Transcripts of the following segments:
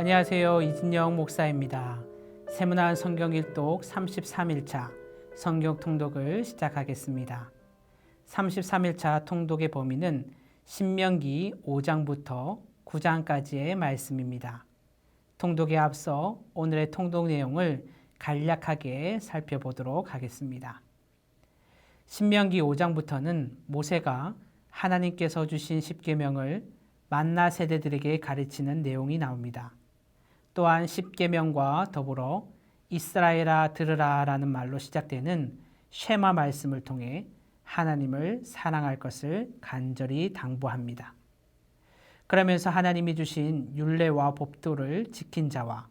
안녕하세요. 이진영 목사입니다. 세문안 성경 일독 33일차 성경 통독을 시작하겠습니다. 33일차 통독의 범위는 신명기 5장부터 9장까지의 말씀입니다. 통독에 앞서 오늘의 통독 내용을 간략하게 살펴보도록 하겠습니다. 신명기 5장부터는 모세가 하나님께서 주신 십계명을 만나 세대들에게 가르치는 내용이 나옵니다. 또한 십계명과 더불어 이스라엘아 들으라라는 말로 시작되는 쉐마 말씀을 통해 하나님을 사랑할 것을 간절히 당부합니다. 그러면서 하나님이 주신 율례와 법도를 지킨 자와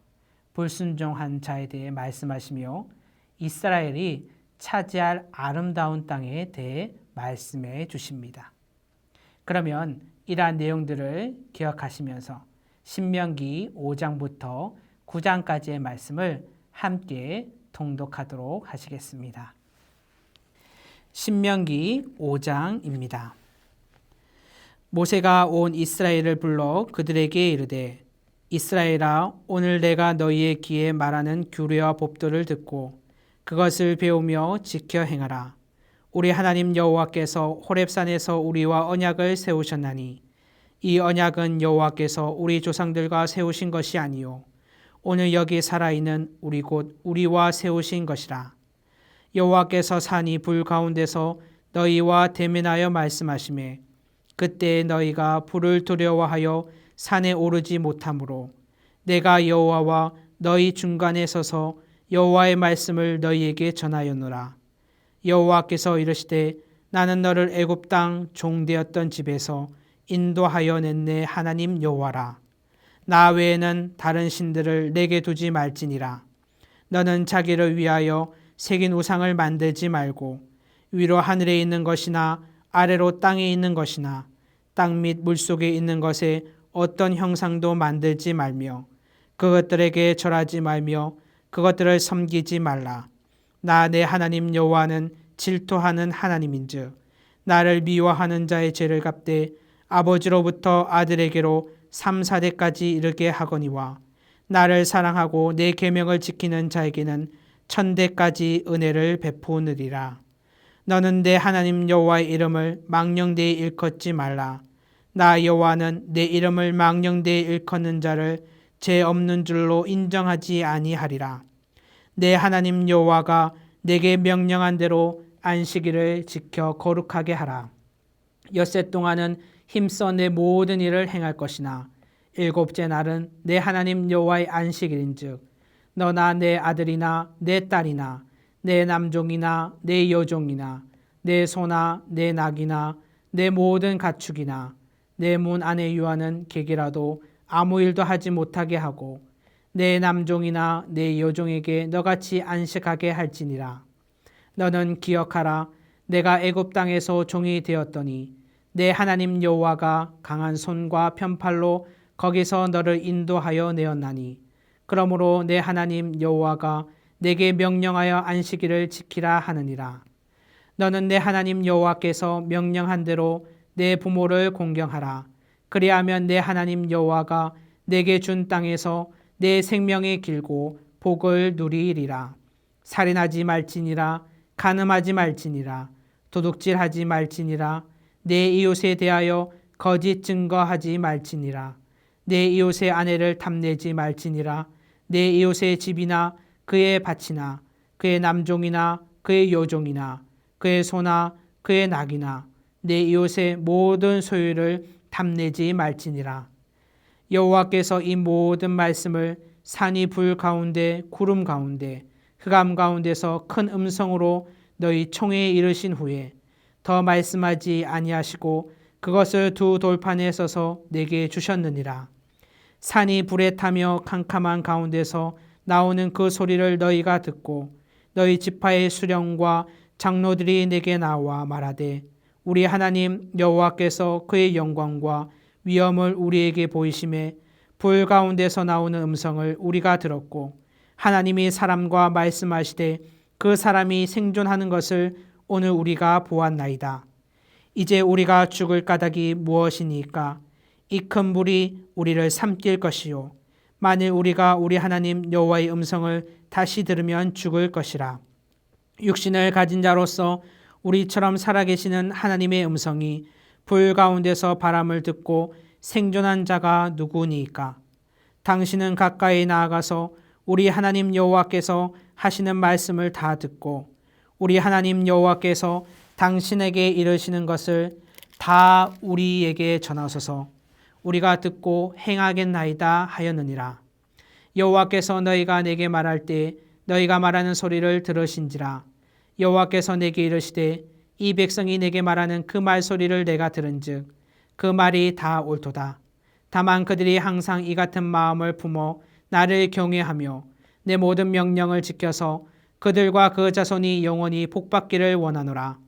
불순종한 자에 대해 말씀하시며 이스라엘이 차지할 아름다운 땅에 대해 말씀해 주십니다. 그러면 이러한 내용들을 기억하시면서 신명기 5장부터 9장까지의 말씀을 함께 통독하도록 하시겠습니다. 신명기 5장입니다. 모세가 온 이스라엘을 불러 그들에게 이르되 이스라엘아 오늘 내가 너희의 귀에 말하는 규례와 법도를 듣고 그것을 배우며 지켜 행하라. 우리 하나님 여호와께서 호렙산에서 우리와 언약을 세우셨나니 이 언약은 여호와께서 우리 조상들과 세우신 것이 아니요. 오늘 여기 살아 있는 우리 곧 우리와 세우신 것이라. 여호와께서 산이 불 가운데서 너희와 대면하여 말씀하심에 그때 너희가 불을 두려워하여 산에 오르지 못하므로 내가 여호와와 너희 중간에 서서 여호와의 말씀을 너희에게 전하였노라. 여호와께서 이르시되 나는 너를 애굽 땅 종되었던 집에서 인도하여 냈네 하나님 여호와라. 나 외에는 다른 신들을 내게 두지 말지니라. 너는 자기를 위하여 새긴 우상을 만들지 말고 위로 하늘에 있는 것이나 아래로 땅에 있는 것이나 땅 및 물속에 있는 것에 어떤 형상도 만들지 말며 그것들에게 절하지 말며 그것들을 섬기지 말라. 나 내 하나님 여호와는 질투하는 하나님인즉 나를 미워하는 자의 죄를 갚되 아버지로부터 아들에게로 3, 4대까지 이르게 하거니와 나를 사랑하고 내 계명을 지키는 자에게는 천대까지 은혜를 베푸느리라. 너는 내 하나님 여호와의 이름을 망령되이 일컫지 말라. 나 여호와는 내 이름을 망령되이 일컫는 자를 죄 없는 줄로 인정하지 아니하리라. 내 하나님 여호와가 내게 명령한 대로 안식일을 지켜 거룩하게 하라. 엿새 동안은 힘써 내 모든 일을 행할 것이나 일곱째 날은 내 하나님 여호와의 안식일인즉 너나 내 아들이나 내 딸이나 내 남종이나 내 여종이나 내 소나 내 낙이나 내 모든 가축이나 내 문 안에 유하는 객이라도 아무 일도 하지 못하게 하고 내 남종이나 내 여종에게 너같이 안식하게 할지니라. 너는 기억하라. 내가 애굽 땅에서 종이 되었더니 내 하나님 여호와가 강한 손과 편팔로 거기서 너를 인도하여 내었나니 그러므로 내 하나님 여호와가 내게 명령하여 안식일을 지키라 하느니라. 너는 내 하나님 여호와께서 명령한 대로 내 부모를 공경하라. 그리하면 내 하나님 여호와가 내게 준 땅에서 내 생명이 길고 복을 누리리라. 살인하지 말지니라 간음하지 말지니라 도둑질하지 말지니라 내 이웃에 대하여 거짓 증거하지 말지니라. 내 이웃의 아내를 탐내지 말지니라. 내 이웃의 집이나 그의 밭이나 그의 남종이나 그의 여종이나 그의 소나 그의 낙이나 내 이웃의 모든 소유를 탐내지 말지니라. 여호와께서 이 모든 말씀을 산이 불 가운데 구름 가운데 흑암 가운데서 큰 음성으로 너희 총회에 이르신 후에 더 말씀하지 아니하시고 그것을 두 돌판에 써서 내게 주셨느니라. 산이 불에 타며 캄캄한 가운데서 나오는 그 소리를 너희가 듣고 너희 지파의 수령과 장로들이 내게 나와 말하되 우리 하나님 여호와께서 그의 영광과 위엄을 우리에게 보이심에 불 가운데서 나오는 음성을 우리가 들었고 하나님이 사람과 말씀하시되 그 사람이 생존하는 것을 오늘 우리가 보았나이다. 이제 우리가 죽을 까닭이 무엇이니까 이 큰 불이 우리를 삼킬 것이요 만일 우리가 우리 하나님 여호와의 음성을 다시 들으면 죽을 것이라. 육신을 가진 자로서 우리처럼 살아계시는 하나님의 음성이 불 가운데서 바람을 듣고 생존한 자가 누구니까? 당신은 가까이 나아가서 우리 하나님 여호와께서 하시는 말씀을 다 듣고 우리 하나님 여호와께서 당신에게 이르시는 것을 다 우리에게 전하소서. 우리가 듣고 행하겠나이다 하였느니라. 여호와께서 너희가 내게 말할 때 너희가 말하는 소리를 들으신지라. 여호와께서 내게 이르시되 이 백성이 내게 말하는 그 말 소리를 내가 들은즉 그 말이 다 옳도다. 다만 그들이 항상 이 같은 마음을 품어 나를 경외하며 내 모든 명령을 지켜서 그들과 그 자손이 영원히 복받기를 원하노라.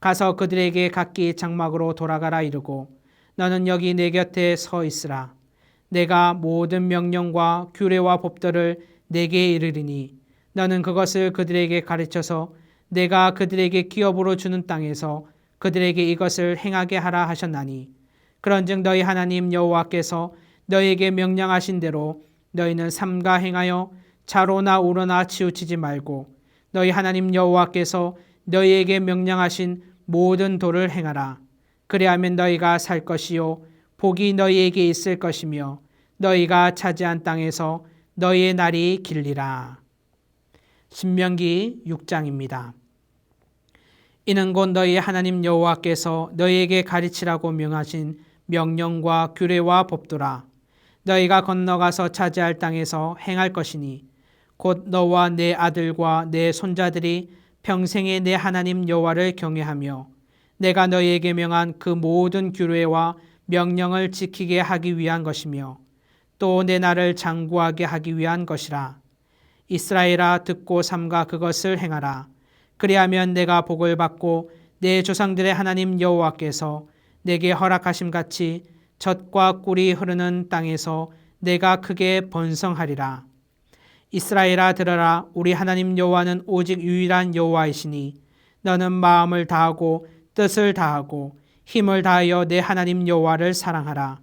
가서 그들에게 각기 장막으로 돌아가라 이르고 너는 여기 내 곁에 서 있으라. 내가 모든 명령과 규례와 법들을 내게 이르리니 너는 그것을 그들에게 가르쳐서 내가 그들에게 기업으로 주는 땅에서 그들에게 이것을 행하게 하라 하셨나니 그런즉 너희 하나님 여호와께서 너희에게 명령하신 대로 너희는 삼가 행하여 자로나 우러나 치우치지 말고 너희 하나님 여호와께서 너희에게 명령하신 모든 도를 행하라. 그리하면 너희가 살 것이요 복이 너희에게 있을 것이며 너희가 차지한 땅에서 너희의 날이 길리라. 신명기 6장입니다. 이는 곧 너희 하나님 여호와께서 너희에게 가르치라고 명하신 명령과 규례와 법도라. 너희가 건너가서 차지할 땅에서 행할 것이니 곧 너와 내 아들과 내 손자들이 평생에 내 하나님 여호와를 경외하며 내가 너희에게 명한 그 모든 규례와 명령을 지키게 하기 위한 것이며 또 내 나를 장구하게 하기 위한 것이라. 이스라엘아 듣고 삼가 그것을 행하라. 그리하면 내가 복을 받고 내 조상들의 하나님 여호와께서 내게 허락하심 같이 젖과 꿀이 흐르는 땅에서 내가 크게 번성하리라. 이스라엘아 들어라 우리 하나님 여호와는 오직 유일한 여호와이시니 너는 마음을 다하고 뜻을 다하고 힘을 다하여 내 하나님 여호와를 사랑하라.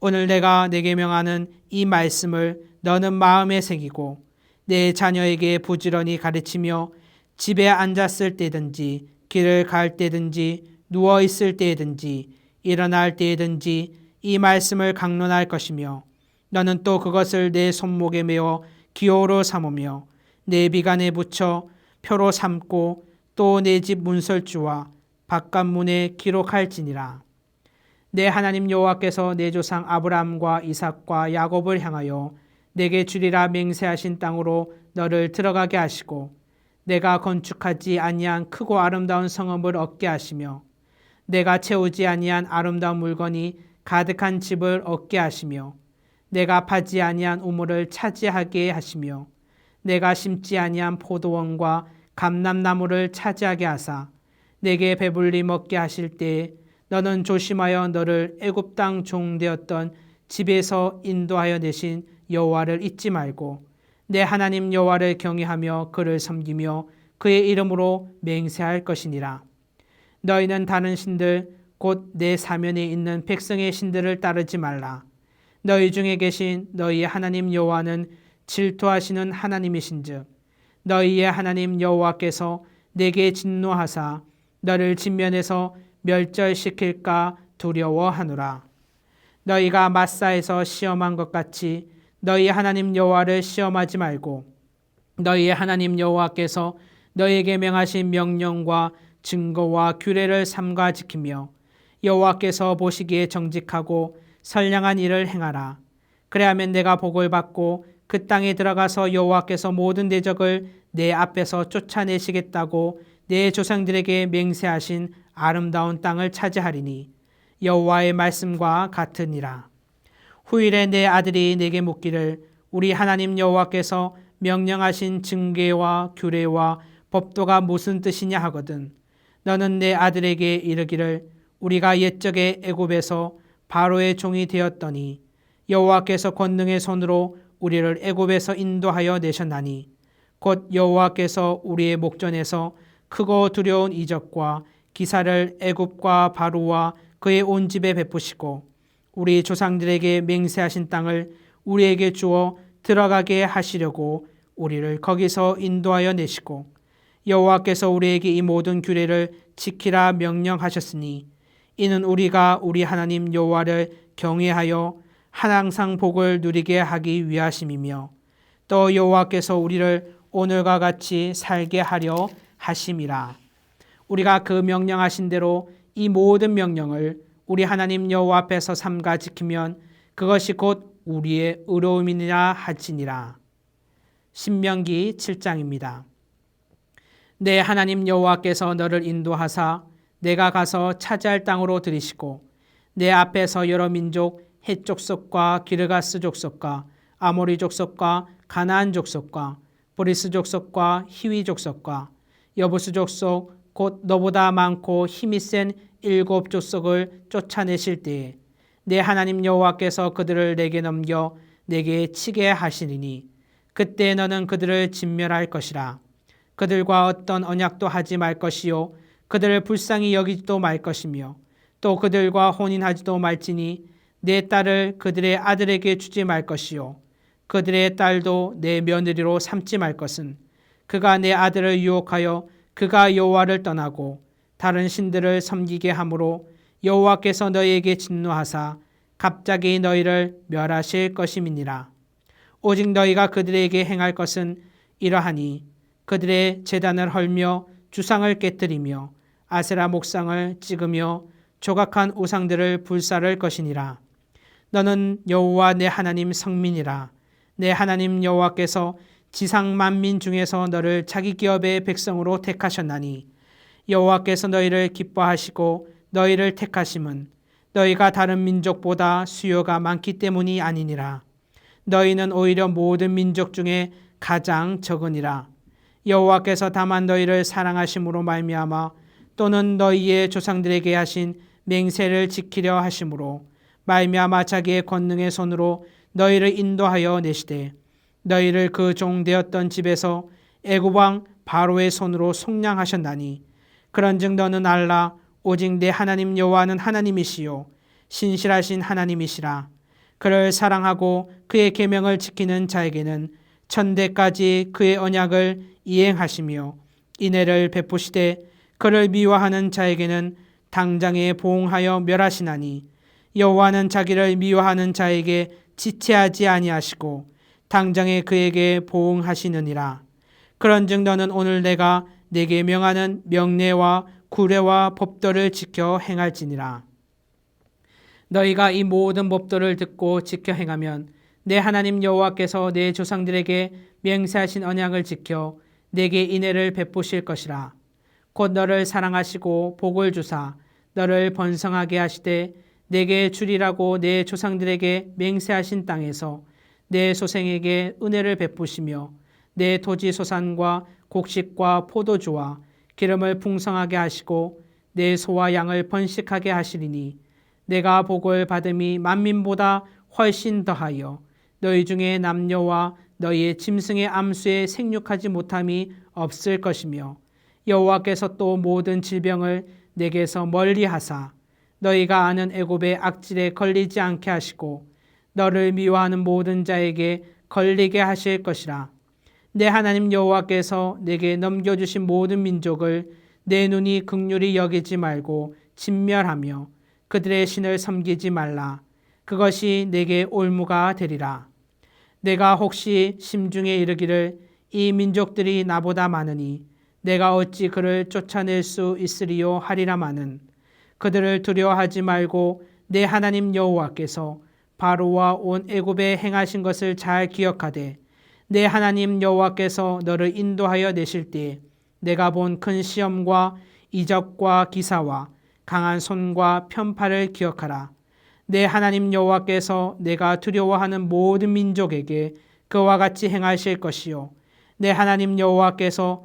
오늘 내가 내게 명하는 이 말씀을 너는 마음에 새기고 내 자녀에게 부지런히 가르치며 집에 앉았을 때든지 길을 갈 때든지 누워 있을 때든지 일어날 때든지 이 말씀을 강론할 것이며 너는 또 그것을 내 손목에 메어 기호로 삼으며 내 비간에 붙여 표로 삼고 또 내 집 문설주와 바깥문에 기록할지니라. 내 하나님 여호와께서 내 조상 아브라함과 이삭과 야곱을 향하여 내게 주리라 맹세하신 땅으로 너를 들어가게 하시고 내가 건축하지 아니한 크고 아름다운 성읍을 얻게 하시며 내가 채우지 아니한 아름다운 물건이 가득한 집을 얻게 하시며 내가 파지 아니한 우물을 차지하게 하시며 내가 심지 아니한 포도원과 감람나무를 차지하게 하사 내게 배불리 먹게 하실 때에 너는 조심하여 너를 애굽 땅 종되었던 집에서 인도하여 내신 여호와를 잊지 말고 내 하나님 여호와를 경외하며 그를 섬기며 그의 이름으로 맹세할 것이니라. 너희는 다른 신들 곧 내 사면에 있는 백성의 신들을 따르지 말라. 너희 중에 계신 너희의 하나님 여호와는 질투하시는 하나님이신즉 너희의 하나님 여호와께서 내게 진노하사 너를 진면에서 멸절시킬까 두려워하노라. 너희가 마사에서 시험한 것 같이 너희 하나님 여호와를 시험하지 말고 너희의 하나님 여호와께서 너희에게 명하신 명령과 증거와 규례를 삼가 지키며 여호와께서 보시기에 정직하고 선량한 일을 행하라. 그래야면 내가 복을 받고 그 땅에 들어가서 여호와께서 모든 대적을 내 앞에서 쫓아내시겠다고 내 조상들에게 맹세하신 아름다운 땅을 차지하리니 여호와의 말씀과 같으니라. 후일에 내 아들이 내게 묻기를 우리 하나님 여호와께서 명령하신 증계와 규례와 법도가 무슨 뜻이냐 하거든. 너는 내 아들에게 이르기를 우리가 옛적에 애굽에서 바로의 종이 되었더니 여호와께서 권능의 손으로 우리를 애굽에서 인도하여 내셨나니 곧 여호와께서 우리의 목전에서 크고 두려운 이적과 기사를 애굽과 바로와 그의 온 집에 베푸시고 우리 조상들에게 맹세하신 땅을 우리에게 주어 들어가게 하시려고 우리를 거기서 인도하여 내시고 여호와께서 우리에게 이 모든 규례를 지키라 명령하셨으니 이는 우리가 우리 하나님 여호와를 경외하여 항상 복을 누리게 하기 위하심이며 또 여호와께서 우리를 오늘과 같이 살게 하려 하심이라. 우리가 그 명령하신 대로 이 모든 명령을 우리 하나님 여호와 앞에서 삼가 지키면 그것이 곧 우리의 의로움이니라 할지니라. 신명기 7장입니다. 내 하나님 여호와께서 너를 인도하사 내가 가서 차지할 땅으로 들이시고 내 앞에서 여러 민족 헷 족속과 기르가스 족속과 아모리 족속과 가나안 족속과 보리스 족속과 히위 족속과 여부스 족속 곧 너보다 많고 힘이 센 일곱 족속을 쫓아내실 때에 내 하나님 여호와께서 그들을 내게 넘겨 내게 치게 하시리니 그때 너는 그들을 진멸할 것이라. 그들과 어떤 언약도 하지 말 것이요 그들을 불쌍히 여기지도 말 것이며 또 그들과 혼인하지도 말지니 내 딸을 그들의 아들에게 주지 말 것이요. 그들의 딸도 내 며느리로 삼지 말 것은 그가 내 아들을 유혹하여 그가 여호와를 떠나고 다른 신들을 섬기게 하므로 여호와께서 너희에게 진노하사 갑자기 너희를 멸하실 것임이니라. 오직 너희가 그들에게 행할 것은 이러하니 그들의 재단을 헐며 주상을 깨뜨리며 아세라 목상을 찍으며 조각한 우상들을 불사를 것이니라. 너는 여호와 내 하나님 성민이라. 내 하나님 여호와께서 지상 만민 중에서 너를 자기 기업의 백성으로 택하셨나니. 여호와께서 너희를 기뻐하시고 너희를 택하심은 너희가 다른 민족보다 수요가 많기 때문이 아니니라. 너희는 오히려 모든 민족 중에 가장 적으니라. 여호와께서 다만 너희를 사랑하심으로 말미암아 또는 너희의 조상들에게 하신 맹세를 지키려 하심으로 말미암아 자기의 권능의 손으로 너희를 인도하여 내시되 너희를 그 종 되었던 집에서 애굽 왕 바로의 손으로 속량하셨나니 그런즉 너는 알라 오직 내 하나님 여호와는 하나님이시요 신실하신 하나님이시라. 그를 사랑하고 그의 계명을 지키는 자에게는 천대까지 그의 언약을 이행하시며 인애를 베푸시되 그를 미워하는 자에게는 당장에 보응하여 멸하시나니 여호와는 자기를 미워하는 자에게 지체하지 아니하시고 당장에 그에게 보응하시느니라. 그런즉 너는 오늘 내가 내게 명하는 명례와 구례와 법도를 지켜 행할지니라. 너희가 이 모든 법도를 듣고 지켜 행하면 내 하나님 여호와께서 내 조상들에게 맹세하신 언약을 지켜 내게 인애를 베푸실 것이라. 곧 너를 사랑하시고 복을 주사 너를 번성하게 하시되 내게 주리라고 내 조상들에게 맹세하신 땅에서 내 소생에게 은혜를 베푸시며 내 토지 소산과 곡식과 포도주와 기름을 풍성하게 하시고 내 소와 양을 번식하게 하시리니 내가 복을 받음이 만민보다 훨씬 더하여 너희 중에 남녀와 너희의 짐승의 암수에 생육하지 못함이 없을 것이며 여호와께서 또 모든 질병을 내게서 멀리 하사 너희가 아는 애굽의 악질에 걸리지 않게 하시고 너를 미워하는 모든 자에게 걸리게 하실 것이라. 내 하나님 여호와께서 내게 넘겨주신 모든 민족을 내 눈이 극률이 여기지 말고 진멸하며 그들의 신을 섬기지 말라. 그것이 내게 올무가 되리라. 내가 혹시 심중에 이르기를 이 민족들이 나보다 많으니 내가 어찌 그를 쫓아낼 수 있으리요 하리라마는 그들을 두려워하지 말고 내 하나님 여호와께서 바로와 온 애굽에 행하신 것을 잘 기억하되 내 하나님 여호와께서 너를 인도하여 내실 때에 내가 본 큰 시험과 이적과 기사와 강한 손과 편파를 기억하라. 내 하나님 여호와께서 내가 두려워하는 모든 민족에게 그와 같이 행하실 것이요 내 하나님 여호와께서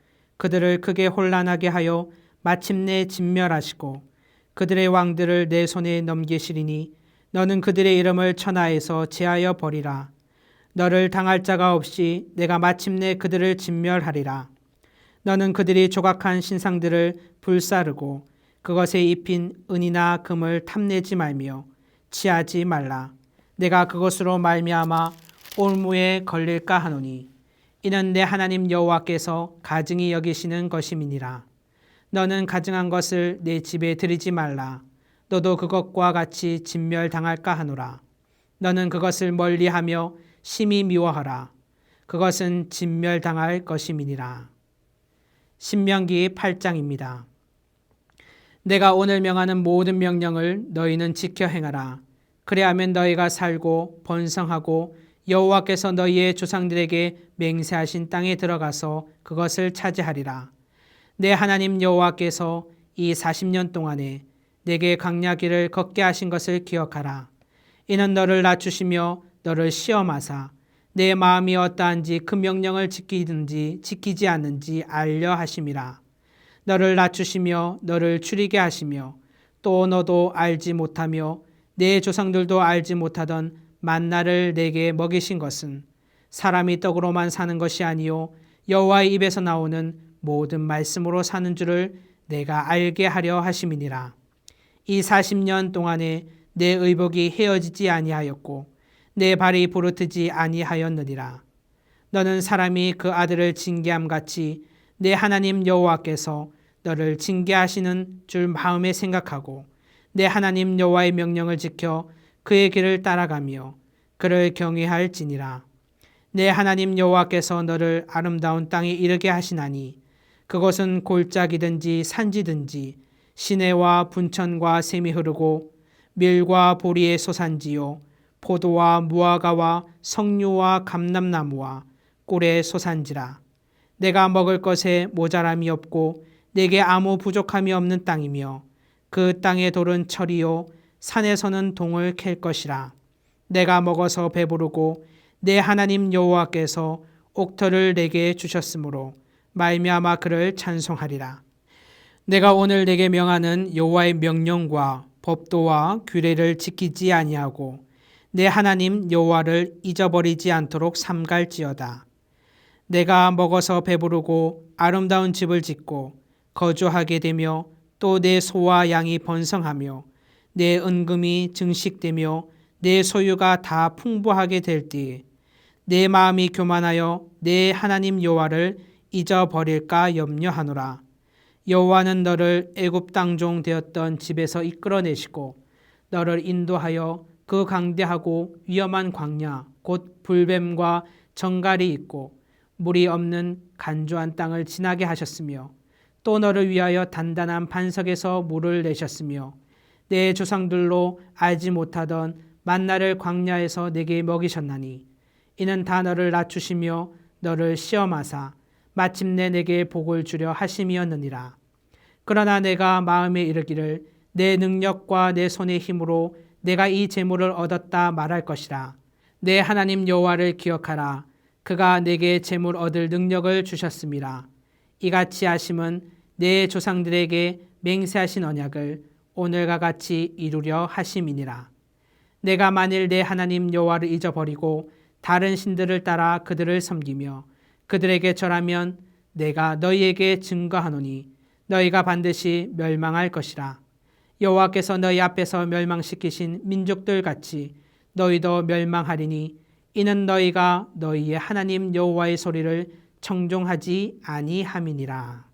그들을 크게 혼란하게 하여 마침내 진멸하시고 그들의 왕들을 내 손에 넘기시리니 너는 그들의 이름을 천하에서 제하여 버리라. 너를 당할 자가 없이 내가 마침내 그들을 진멸하리라. 너는 그들이 조각한 신상들을 불사르고 그것에 입힌 은이나 금을 탐내지 말며 취하지 말라. 내가 그것으로 말미암아 올무에 걸릴까 하노니 이는 내 하나님 여호와께서 가증히 여기시는 것임이니라. 너는 가증한 것을 내 집에 들이지 말라. 너도 그것과 같이 진멸당할까 하노라. 너는 그것을 멀리하며 심히 미워하라. 그것은 진멸당할 것임이니라. 신명기 8장입니다. 내가 오늘 명하는 모든 명령을 너희는 지켜 행하라. 그래야면 너희가 살고 번성하고 여호와께서 너희의 조상들에게 맹세하신 땅에 들어가서 그것을 차지하리라. 내 하나님 여호와께서 이 40년 동안에 내게 강야길을 걷게 하신 것을 기억하라. 이는 너를 낮추시며 너를 시험하사 내 마음이 어떠한지 그 명령을 지키든지 지키지 않는지 알려 하심이라. 너를 낮추시며 너를 추리게 하시며 또 너도 알지 못하며 내 조상들도 알지 못하던 만나를 내게 먹이신 것은 사람이 떡으로만 사는 것이 아니요 여호와의 입에서 나오는 모든 말씀으로 사는 줄을 내가 알게 하려 하심이니라. 이 40년 동안에 내 의복이 헤어지지 아니하였고 내 발이 부르트지 아니하였느니라. 너는 사람이 그 아들을 징계함 같이 내 하나님 여호와께서 너를 징계하시는 줄 마음에 생각하고 내 하나님 여호와의 명령을 지켜 그의 길을 따라가며 그를 경외할지니라. 내 하나님 여호와께서 너를 아름다운 땅에 이르게 하시나니 그것은 골짜기든지 산지든지 시내와 분천과 샘이 흐르고 밀과 보리의 소산지요 포도와 무화과와 석류와 감람나무와 꿀의 소산지라 내가 먹을 것에 모자람이 없고 내게 아무 부족함이 없는 땅이며 그 땅의 돌은 철이요 산에서는 동을 캘 것이라 내가 먹어서 배부르고 내 하나님 여호와께서 옥터를 내게 주셨으므로 말미암아 그를 찬송하리라 내가 오늘 내게 명하는 여호와의 명령과 법도와 규례를 지키지 아니하고 내 하나님 여호와를 잊어버리지 않도록 삼갈지어다. 내가 먹어서 배부르고 아름다운 집을 짓고 거주하게 되며 또 내 소와 양이 번성하며 내 은금이 증식되며 내 소유가 다 풍부하게 될 때에 내 마음이 교만하여 내 하나님 여호와를 잊어버릴까 염려하노라. 여호와는 너를 애굽 땅 종 되었던 집에서 이끌어내시고 너를 인도하여 그 강대하고 위험한 광야 곧 불뱀과 정갈이 있고 물이 없는 간조한 땅을 지나게 하셨으며 또 너를 위하여 단단한 반석에서 물을 내셨으며 내 조상들로 알지 못하던 만나를 광야에서 내게 먹이셨나니 이는 다 너를 낮추시며 너를 시험하사 마침내 내게 복을 주려 하심이었느니라. 그러나 내가 마음에 이르기를 내 능력과 내 손의 힘으로 내가 이 재물을 얻었다 말할 것이라. 내 하나님 여호와를 기억하라. 그가 내게 재물 얻을 능력을 주셨습니다. 이같이 하심은 내 조상들에게 맹세하신 언약을 오늘과 같이 이루려 하심이니라. 내가 만일 내 하나님 여호와를 잊어버리고 다른 신들을 따라 그들을 섬기며 그들에게 절하면 내가 너희에게 증거하노니 너희가 반드시 멸망할 것이라. 여호와께서 너희 앞에서 멸망시키신 민족들 같이 너희도 멸망하리니 이는 너희가 너희의 하나님 여호와의 소리를 청종하지 아니함이니라.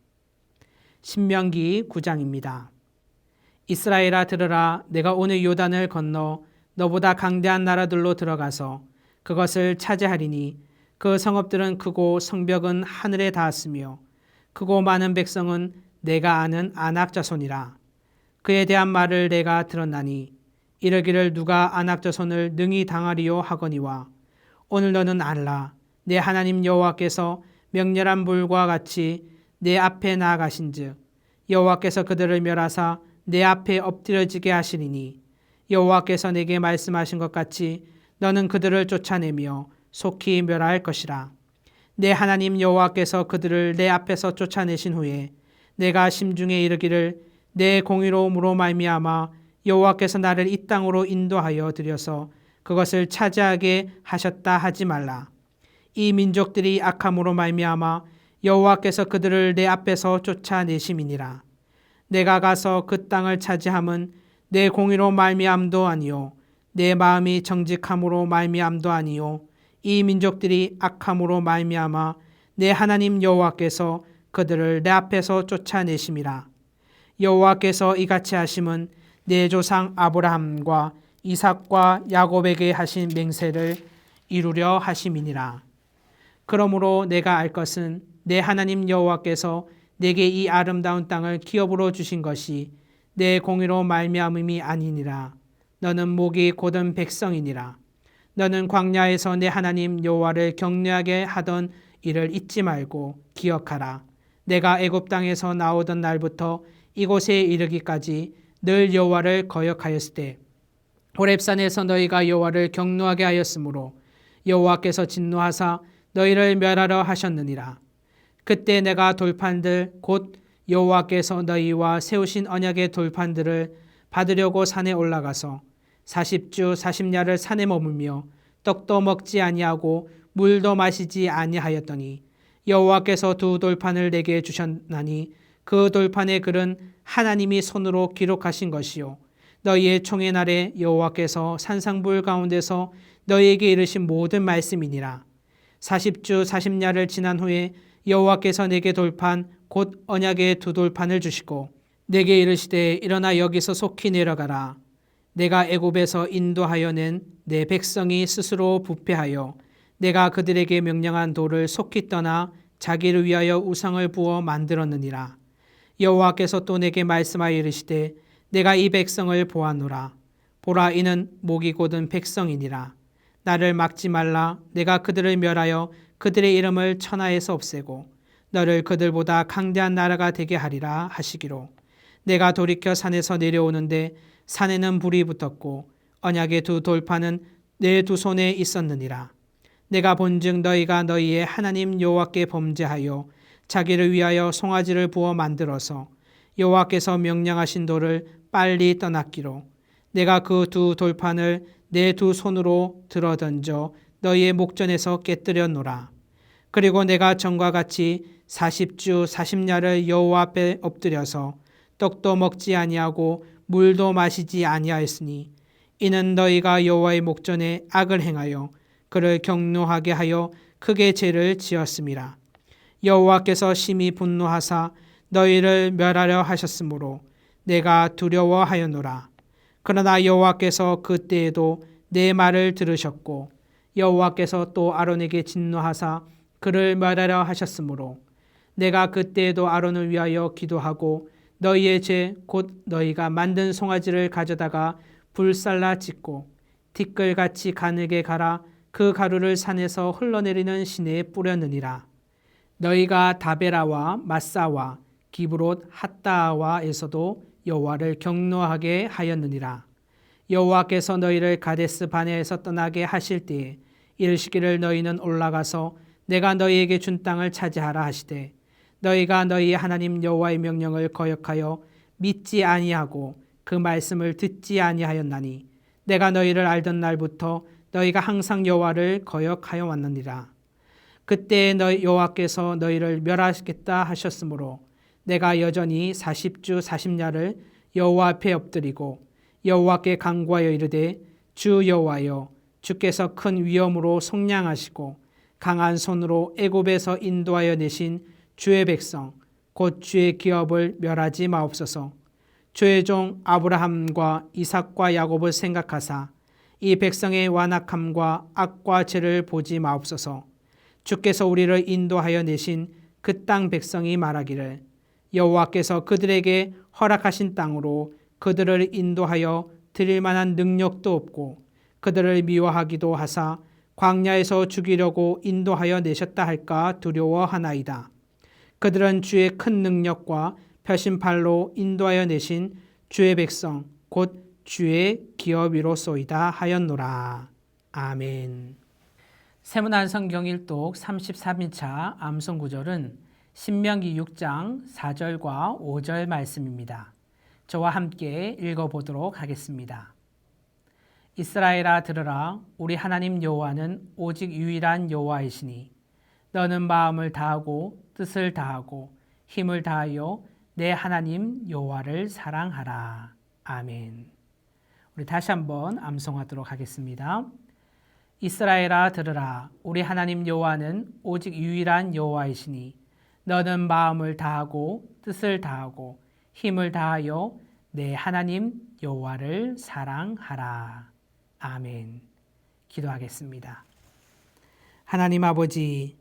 신명기 9장입니다. 이스라엘아 들으라. 내가 오늘 요단을 건너 너보다 강대한 나라들로 들어가서 그것을 차지하리니 그 성읍들은 크고 성벽은 하늘에 닿았으며 크고 많은 백성은 내가 아는 아낙 자손이라. 그에 대한 말을 내가 들었나니 이르기를 누가 아낙 자손을 능히 당하리요 하거니와 오늘 너는 알라. 내 하나님 여호와께서 명렬한 불과 같이 내 앞에 나아가신즉 여호와께서 그들을 멸하사 내 앞에 엎드려지게 하시리니 여호와께서 내게 말씀하신 것 같이 너는 그들을 쫓아내며 속히 멸할 것이라 내 하나님 여호와께서 그들을 내 앞에서 쫓아내신 후에 내가 심중에 이르기를 내 공의로움으로 말미암아 여호와께서 나를 이 땅으로 인도하여 들여서 그것을 차지하게 하셨다 하지 말라. 이 민족들이 악함으로 말미암아 여호와께서 그들을 내 앞에서 쫓아내심이니라. 내가 가서 그 땅을 차지함은 내 공의로 말미암도 아니요 내 마음이 정직함으로 말미암도 아니요 이 민족들이 악함으로 말미암아 내 하나님 여호와께서 그들을 내 앞에서 쫓아내심이라. 여호와께서 이같이 하심은 내 조상 아브라함과 이삭과 야곱에게 하신 맹세를 이루려 하심이니라. 그러므로 내가 알 것은 내 하나님 여호와께서 내게 이 아름다운 땅을 기업으로 주신 것이 내 공의로 말미암음이 아니니라. 너는 목이 곧은 백성이니라. 너는 광야에서 내 하나님 여호와를 경외하게 하던 일을 잊지 말고 기억하라. 내가 애굽 땅에서 나오던 날부터 이곳에 이르기까지 늘 여호와를 거역하였을 때 호렙산에서 너희가 여호와를 경노하게 하였으므로 여호와께서 진노하사 너희를 멸하려 하셨느니라. 그때 내가 돌판들 곧 여호와께서 너희와 세우신 언약의 돌판들을 받으려고 산에 올라가서 40주 40야를 산에 머물며 떡도 먹지 아니하고 물도 마시지 아니하였더니 여호와께서 두 돌판을 내게 주셨나니 그 돌판의 글은 하나님이 손으로 기록하신 것이요. 너희의 총의 날에 여호와께서 산상불 가운데서 너희에게 이르신 모든 말씀이니라. 40주 40야를 지난 후에 여호와께서 내게 돌판 곧 언약의 두 돌판을 주시고 내게 이르시되 일어나 여기서 속히 내려가라. 내가 애굽에서 인도하여 낸 내 백성이 스스로 부패하여 내가 그들에게 명령한 돌을 속히 떠나 자기를 위하여 우상을 부어 만들었느니라. 여호와께서 또 내게 말씀하여 이르시되 내가 이 백성을 보았노라. 보라 이는 목이 곧은 백성이니라. 나를 막지 말라. 내가 그들을 멸하여 그들의 이름을 천하에서 없애고 너를 그들보다 강대한 나라가 되게 하리라 하시기로. 내가 돌이켜 산에서 내려오는데 산에는 불이 붙었고 언약의 두 돌판은 내 두 손에 있었느니라. 내가 본즉 너희가 너희의 하나님 여호와께 범죄하여 자기를 위하여 송아지를 부어 만들어서 여호와께서 명령하신 돌을 빨리 떠났기로. 내가 그 두 돌판을 내 두 손으로 들어 던져 너희의 목전에서 깨뜨렸노라. 그리고 내가 전과 같이 40주 40야를 여호와 앞에 엎드려서 떡도 먹지 아니하고 물도 마시지 아니하였으니 이는 너희가 여호와의 목전에 악을 행하여 그를 경노하게 하여 크게 죄를 지었음이라. 여호와께서 심히 분노하사 너희를 멸하려 하셨으므로 내가 두려워하였노라. 그러나 여호와께서 그때에도 내 말을 들으셨고 여호와께서 또 아론에게 진노하사 그를 멸하려 하셨으므로 내가 그때에도 아론을 위하여 기도하고 너희의 죄 곧 너희가 만든 송아지를 가져다가 불살라 짓고 티끌같이 가늘게 갈아 그 가루를 산에서 흘러내리는 시내에 뿌렸느니라. 너희가 다베라와 마사와 기브롯 핫다와에서도 여호와를 경노하게 하였느니라. 여호와께서 너희를 가데스 바네에서 떠나게 하실 때에 이르시기를 너희는 올라가서 내가 너희에게 준 땅을 차지하라 하시되 너희가 너희 하나님 여호와의 명령을 거역하여 믿지 아니하고 그 말씀을 듣지 아니하였나니 내가 너희를 알던 날부터 너희가 항상 여호와를 거역하여 왔느니라. 그때 너희 여호와께서 너희를 멸하시겠다 하셨으므로 내가 여전히 40주 40야를 여호와 앞에 엎드리고 여호와께 간구하여 이르되 주 여호와여 주께서 큰 위엄으로 속량하시고 강한 손으로 애굽에서 인도하여 내신 주의 백성 곧 주의 기업을 멸하지 마옵소서. 주의 종 아브라함과 이삭과 야곱을 생각하사 이 백성의 완악함과 악과 죄를 보지 마옵소서. 주께서 우리를 인도하여 내신 그 땅 백성이 말하기를 여호와께서 그들에게 허락하신 땅으로 그들을 인도하여 드릴 만한 능력도 없고 그들을 미워하기도 하사 광야에서 죽이려고 인도하여 내셨다 할까 두려워하나이다. 그들은 주의 큰 능력과 표심팔로 인도하여 내신 주의 백성 곧 주의 기업이로소이다 하였노라. 아멘. 세문안 성경 일독 33일차 암송 구절은 신명기 6장 4절과 5절 말씀입니다. 저와 함께 읽어보도록 하겠습니다. 이스라엘아 들으라 우리 하나님 여호와는 오직 유일한 여호와이시니 너는 마음을 다하고 뜻을 다하고 힘을 다하여 내 하나님 여호와를 사랑하라. 아멘. 우리 다시 한번 암송하도록 하겠습니다. 이스라엘아 들으라 우리 하나님 여호와는 오직 유일한 여호와이시니 너는 마음을 다하고 뜻을 다하고 힘을 다하여 내 하나님 여호와를 사랑하라. 아멘. 기도하겠습니다. 하나님 아버지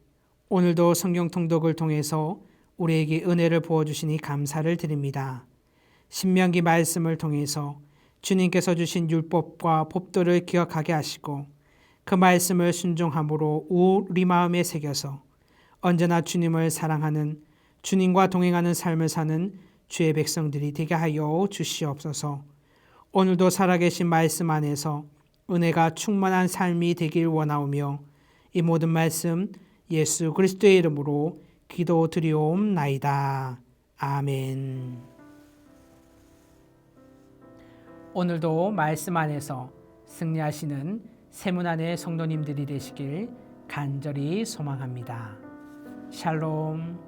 오늘도 성경 통독을 통해서 우리에게 은혜를 부어 주시니 감사를 드립니다. 신명기 말씀을 통해서 주님께서 주신 율법과 법도를 기억하게 하시고 그 말씀을 순종함으로 우리 마음에 새겨서 언제나 주님을 사랑하는 주님과 동행하는 삶을 사는 주의 백성들이 되게 하여 주시옵소서. 오늘도 살아계신 말씀 안에서 은혜가 충만한 삶이 되길 원하오며 이 모든 말씀 예수 그리스도의 이름으로 기도 드리옵나이다. 아멘. 오늘도 말씀 안에서 승리하시는 세문안의 성도님들이 되시길 간절히 소망합니다. 샬롬.